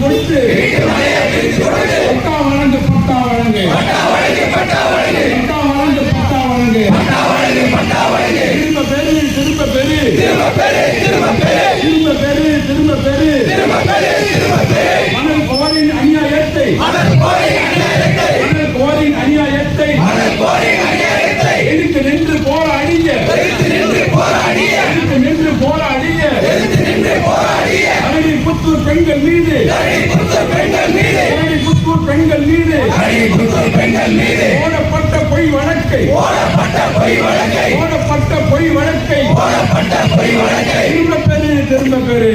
கொடுத்து புத்தூர் பெண்கள் மீது. அரணி புத்தூர் பெண்கள் மீது. போடப்பட்ட பொய் வழக்கை. போடப்பட்ட பொய் வழக்கை. திரும்ப பெரு திரும்ப பெரு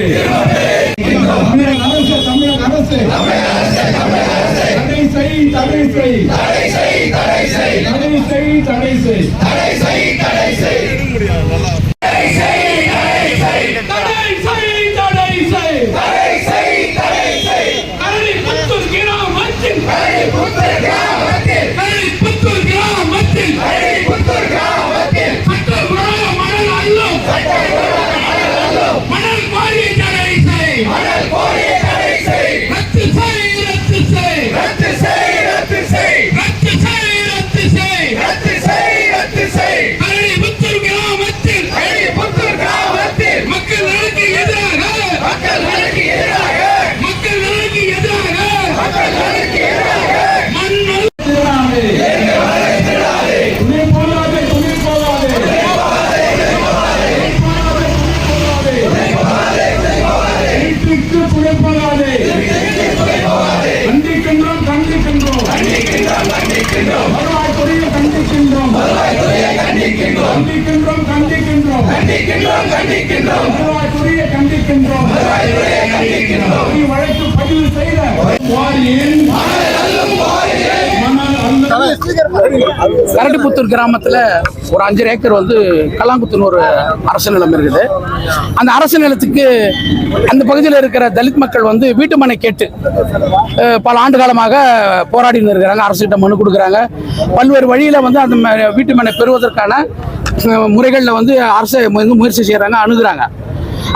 தமிழக அரசு தமிழக அரசு. தடை செய் தடை செய். தடை செய் தடை செய். தடை துணை போகாதே கண்டிக்கின்றோம். கண்டிக்கின்றோம். வருவாய்த்துறையை கண்டிக்கின்றோம். கண்டிக்கின்றோம் கண்டிக்கின்றோம். வருவாய்த்துறையை கண்டிக்கின்றோம். நீ வழக்கு பதிவு செய்த வாரியின் மணல் அல்ல கரடிப்புத்தூர் கிராமத்தில் ஒரு அஞ்சரை ஏக்கர் வந்து கல்லாங்குத்துன்னு ஒரு அரசு நிலம் இருக்குது. அந்த அரசு நிலத்துக்கு அந்த பகுதியில் இருக்கிற தலித் மக்கள் வந்து வீட்டு மனை கேட்டு பல ஆண்டு காலமாக போராடின்னு இருக்கிறாங்க. அரசுகிட்ட மனு கொடுக்குறாங்க. பல்வேறு வழியில் வந்து அந்த வீட்டு மனை பெறுவதற்கான முறைகளில் வந்து அரசு முயற்சி செய்கிறாங்க அணுகிறாங்க.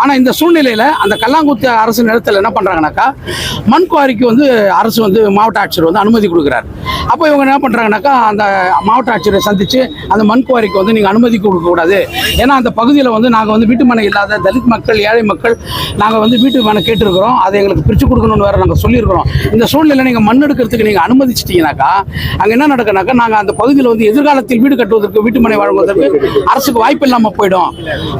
ஆனால் இந்த சூழ்நிலையில் அந்த கல்லாங்குத்து அரசு நிலத்தில் என்ன பண்ணுறாங்கனாக்கா மண் குவாரிக்கு வந்து அரசு வந்து மாவட்ட ஆட்சியர் வந்து அனுமதி கொடுக்குறாரு. அப்போ இவங்க என்ன பண்ணுறாங்கனாக்கா அந்த மாவட்ட ஆட்சியரை சந்தித்து அந்த மண் குவாரிக்கு வந்து நீங்கள் அனுமதி கொடுக்கக்கூடாது ஏன்னா அந்த பகுதியில் வந்து நாங்கள் வந்து வீட்டு மனை இல்லாத தலித் மக்கள் ஏழை மக்கள் நாங்கள் வந்து வீட்டு மனை கேட்டிருக்கிறோம். அதை எங்களுக்கு பிரித்து கொடுக்கணும்னு வேறு நாங்கள் சொல்லியிருக்கிறோம். இந்த சூழ்நிலை நீங்கள் மண் எடுக்கிறதுக்கு நீங்கள் அனுமதிச்சிட்டிங்கனாக்கா அங்கே என்ன நடக்குனாக்கா நாங்கள் அந்த பகுதியில் வந்து எதிர்காலத்தில் வீடு கட்டுவதற்கு வீட்டு மனை வழங்குவதற்கு அரசுக்கு வாய்ப்பு இல்லாமல் போயிடும்.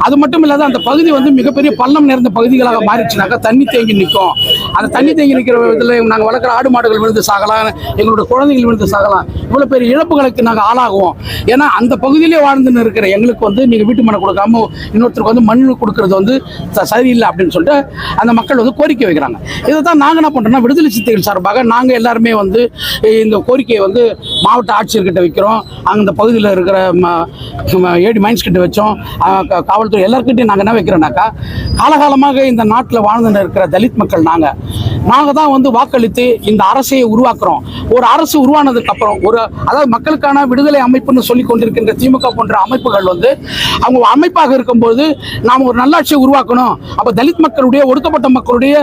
அது மட்டும் இல்லாத அந்த பகுதி வந்து மிகப்பெரிய பள்ளம் நிறைந்த பகுதிகளாக மாறிடுச்சுனாக்கா தண்ணி தேங்கி நிற்கும். அந்த தண்ணி தேங்கி நிற்கிற இதில் நாங்கள் வளர்க்குற ஆடு மாடுகள் விழுந்து சாகலாம் எங்களுடைய குழந்தைகள் விழுந்து சாகலாம். இவ்வளோ பெரிய இழப்புகளுக்கு நாங்கள் ஆளாகுவோம். ஏன்னா அந்த பகுதியிலே வாழ்ந்துன்னு இருக்கிற எங்களுக்கு வந்து நீங்கள் வீட்டு மனை கொடுக்காம இன்னொருத்தருக்கு வந்து மண் கொடுக்கறது வந்து ச- சரியில்லை அப்படின்னு சொல்லிட்டு அந்த மக்கள் வந்து கோரிக்கை வைக்கிறாங்க. இதை தான் நாங்கள் என்ன பண்ணுறோம்னா விடுதலை சித்தைகள் சார்பாக நாங்கள் எல்லாருமே வந்து இந்த கோரிக்கையை வந்து மாவட்ட ஆட்சியர்கிட்ட வைக்கிறோம். அந்த பகுதியில் இருக்கிற ம- ஏடி மைன்ஸ் கிட்ட வச்சோம். காவல்துறை எல்லாருக்கிட்டையும் நாங்கள் என்ன வைக்கிறோம்னாக்கா காலகாலமாக இந்த நாட்டில் வாழ்ந்துட்டு இருக்கிற தலித் மக்கள் நாங்கள் நாங்கள் தான் வந்து வாக்களித்து இந்த அரசையை உருவாக்குறோம். ஒரு அரசு உருவானதுக்கு அப்புறம் ஒரு அதாவது மக்களுக்கான விடுதலை அமைப்புன்னு சொல்லி கொண்டிருக்கின்ற திமுக போன்ற அமைப்புகள் வந்து அவங்க அமைப்பாக இருக்கும்போது நாம் ஒரு நல்லாட்சியை உருவாக்கணும். அப்போ தலித் மக்களுடைய ஒடுக்கப்பட்ட மக்களுடைய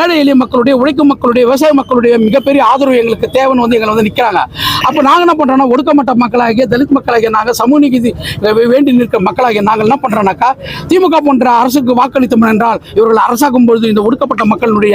ஏழை எளிய மக்களுடைய உழைக்கும் மக்களுடைய விவசாய மக்களுடைய மிகப்பெரிய ஆதரவு எங்களுக்கு தேவைன்னு வந்து எங்களை வந்து நிற்கிறாங்க அப்போ நாங்கள் என்ன பண்ணுறோம்னா ஒடுக்கப்பட்ட மக்களாகிய தலித் மக்களாகிய நாங்கள் சமூக நீதி வேண்டி நிற்கிற மக்களாகிய நாங்கள் என்ன பண்ணுறோம்னாக்கா திமுக போன்ற அரசுக்கு வாக்களித்தோம் என்றால் இவர்கள் அரசாகும் பொழுது இந்த ஒடுக்கப்பட்ட மக்களுடைய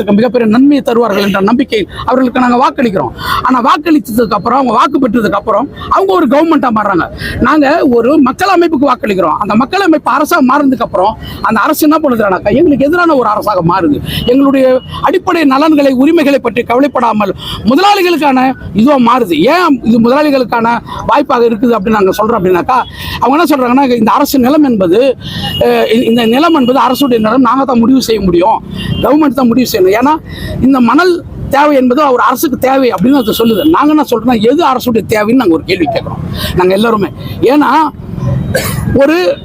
எதிர்காலத்துக்கு மிகப்பெரிய நன்மையை தருவார்கள் என்ற நம்பிக்கை அவர்களுக்கு நாங்கள் வாக்களிக்கிறோம். ஆனால் வாக்களித்ததுக்கு அப்புறம் அவங்க வாக்கு பெற்றதுக்கு அப்புறம் அவங்க ஒரு கவர்மெண்ட்டாக மாறுறாங்க. நாங்கள் ஒரு மக்கள் அமைப்புக்கு வாக்களிக்கிறோம். அந்த மக்கள் அமைப்பு அரசாக மாறினதுக்கு அப்புறம் அந்த அரசு என்ன பண்ணுதுனாக்கா எங்களுக்கு எதிரான ஒரு அரசாக மாறுது. எங்களுடைய அடிப்படை நலன்களை உரிமைகளை பற்றி கவலைப்படாமல் முதலாளிகளுக்கான இதுவாக மாறுது. ஏன் இது முதலாளிகளுக்கான வாய்ப்பாக இருக்குது அப்படின்னு நாங்கள் சொல்கிறோம் அப்படின்னாக்கா அவங்க என்ன சொல்கிறாங்கன்னா இந்த அரசு நிலம் என்பது இந்த நிலம் என்பது அரசுடைய நிலம். நாங்கள் தான் முடிவு செய்ய முடியும். கவர்மெண்ட் தான் முடிவு செய்யணும். ஏன்னா இந்த மணல் தேவை என்பது ஒரு அரசுக்கு தேவை அப்படின்னு அது சொல்லுது. நாங்கள் என்ன சொல்கிறோம்னா எது அரசுடைய தேவைன்னு நாங்கள் ஒரு கேள்வி கேட்குறோம். நாங்கள் எல்லாருமே. ஏன்னா ஒரு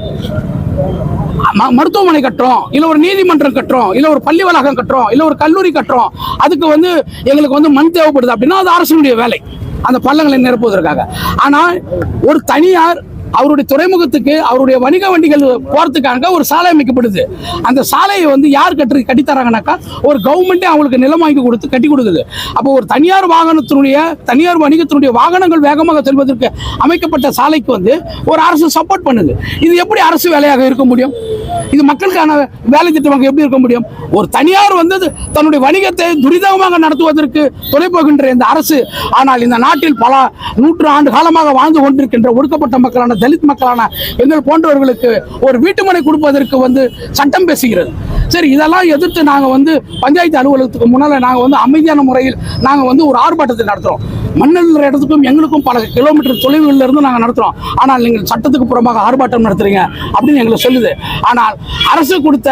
ம- மருத்துவமனை கட்டுறோம் இல்லை ஒரு நீதிமன்றம் கட்டுறோம் இல்லை ஒரு பள்ளி வளாகம் கட்டுறோம் இல்லை ஒரு கல்லூரி கட்டுறோம் அதுக்கு வந்து எங்களுக்கு வந்து மண் தேவைப்படுது அப்படின்னா அது அரசுடைய வேலை. அந்த பள்ளங்களை நிரப்புவதற்காக. ஆனால் ஒரு தனியார் அவருடைய துறைமுகத்துக்கு அவருடைய வணிக வண்டிகள் போறதுக்காக ஒரு சாலை அமைக்கப்படுது. அந்த சாலையை வந்து யார் கட்டி கட்டித்தராங்கனாக்கா ஒரு கவர்மெண்ட்டே அவங்களுக்கு நிலம் வாங்கி கொடுத்து கட்டி கொடுக்குது. அப்போ ஒரு தனியார் வாகனத்தினுடைய தனியார் வணிகத்தினுடைய வாகனங்கள் வேகமாக செல்வதற்கு அமைக்கப்பட்ட சாலைக்கு வந்து ஒரு அரசு சப்போர்ட் பண்ணுது. இது எப்படி அரசு வேலையாக இருக்க முடியும்? இது மக்களுக்கான வேலை திட்டமாக எப்படி இருக்க முடியும்? ஒரு தனியார் வந்து தன்னுடைய வணிகத்தை துரிதமாக நடத்துவதற்கு துணை போகின்ற இந்த அரசு ஆனால் இந்த நாட்டில் பல நூற்று ஆண்டு காலமாக வாழ்ந்து கொண்டிருக்கின்ற ஒடுக்கப்பட்ட மக்களான தலித் மக்களான எங்கள் போன்றவர்களுக்கு ஒரு வீட்டுமனை கொடுப்பதற்கு வந்து சட்டம் பேசுகிறது. சரி இதெல்லாம் எதிர்த்து நாங்கள் வந்து பஞ்சாயத்து அலுவலகத்துக்கு முன்னால் நாங்கள் வந்து அமைதியான முறையில் நாங்கள் வந்து ஒரு ஆர்ப்பாட்டத்தை நடத்துகிறோம் மண்ணல் இடத்துக்கும் எங்களுக்கும் பல கிலோமீட்டர் தொலைவுகளில் இருந்து நாங்கள் நடத்துகிறோம் ஆனால் நீங்கள் சட்டத்துக்கு புறமாக ஆர்ப்பாட்டம் நடத்துறீங்க அப்படின்னு எங்களை சொல்லுது. ஆனால் அரசு கொடுத்த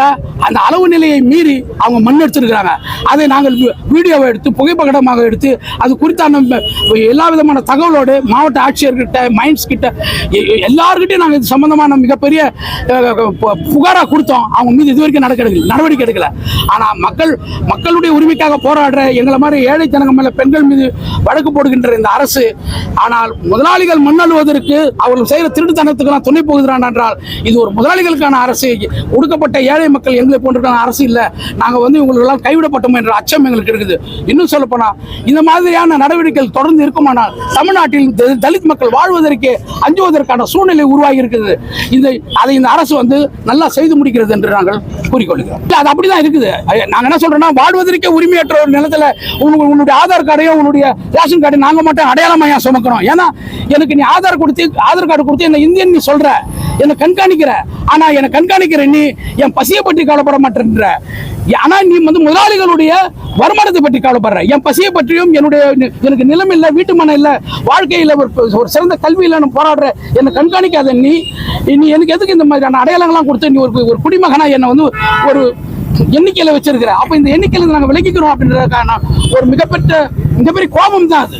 அந்த அளவு நிலையை மீறி அவங்க மண் எடுத்திருக்கிறாங்க. அதை நாங்கள் வீடியோவை எடுத்து புகைப்படமாக எடுத்து அது குறித்தான எல்லா விதமான தகவலோடு மாவட்ட ஆட்சியர்கிட்ட மைன்ஸ் கிட்ட எல்லாருக்கிட்டையும் நாங்கள் இது சம்பந்தமான மிகப்பெரிய புகாராக கொடுத்தோம். அவங்க மீது இது வரைக்கும் நடக்க நடவடிக்கை எடுக்கல. ஆனால் மக்கள் மக்களுடைய உரிமைக்காக போராடுற எங்களை மாதிரி ஏழை ஜனங்க மேலே பெண்கள் மீது வழக்கு போடுகின்ற இந்த அரசு. ஆனால் முதலாளிகள் மண்ணழுவதற்கு அவர்கள் செய்கிற திருட்டுத்தனத்துக்கெல்லாம் துணை போகிறான் என்றால் இது ஒரு முதலாளிகளுக்கான அரசு. ஒடுக்கப்பட்ட ஏழை மக்கள் எங்களை போன்றிருக்கான அரசு இல்லை. நாங்கள் வந்து இவங்களெல்லாம் கைவிடப்பட்டோம் என்ற அச்சம் எங்களுக்கு இருக்குது. இன்னும் சொல்லப்போனால் இந்த மாதிரியான நடவடிக்கைகள் தொடர்ந்து இருக்குமானால் தமிழ்நாட்டில் தலித் மக்கள் வாழ்வதற்கு அஞ்சுவதற்கான சூழ்நிலை உருவாகி இருக்குது. இந்த அதை இந்த அரசு வந்து நல்லா செய்து முடிக்கிறது என்று நாங்கள் கூறிக்கொள்கிறோம். அது அப்படிதான் இருக்குது. நாங்கள் என்ன சொல்றோம்னா வாழ்வதற்கே உரிமையற்ற ஒரு நிலத்துல உன்னுடைய ஆதார் கார்டையும் உன்னுடைய ரேஷன் கார்டையும் நாங்கள் மட்டும் அடையாளமா ஏன் சுமக்கிறோம் ஏன்னா எனக்கு நீ ஆதார் கொடுத்து ஆதார் கார்டு கொடுத்து என்ன இந்தியன் நீ சொல்கிற என்னை கண்காணிக்கிற. ஆனால் என்னை கண்காணிக்கிற நீ என் பசியை பற்றி கவலைப்பட மாட்டேன்ற. ஆனால் நீ வந்து முதலாளிகளுடைய வருமானத்தை பற்றி கவலைப்படுற. என் பசியை பற்றியும் என்னுடைய எனக்கு நிலம் இல்லை வீட்டு மனம் இல்லை வாழ்க்கையில் ஒரு ஒரு சிறந்த கல்வி நான் போராடுற. என்னை கண்காணிக்காத நீ. நீ எனக்கு எதுக்கு இந்த மாதிரியான அடையாளங்கள்லாம் கொடுத்து நீ ஒரு ஒரு குடிமகனாக என்னை வந்து ஒரு எண்ணிக்கையில் வச்சிருக்கிற. அப்போ இந்த எண்ணிக்கையில் நாங்கள் விளக்கிக்கிறோம் அப்படின்றதுக்கான ஒரு மிகப்பெற்ற மிகப்பெரிய கோபம் தான் அது.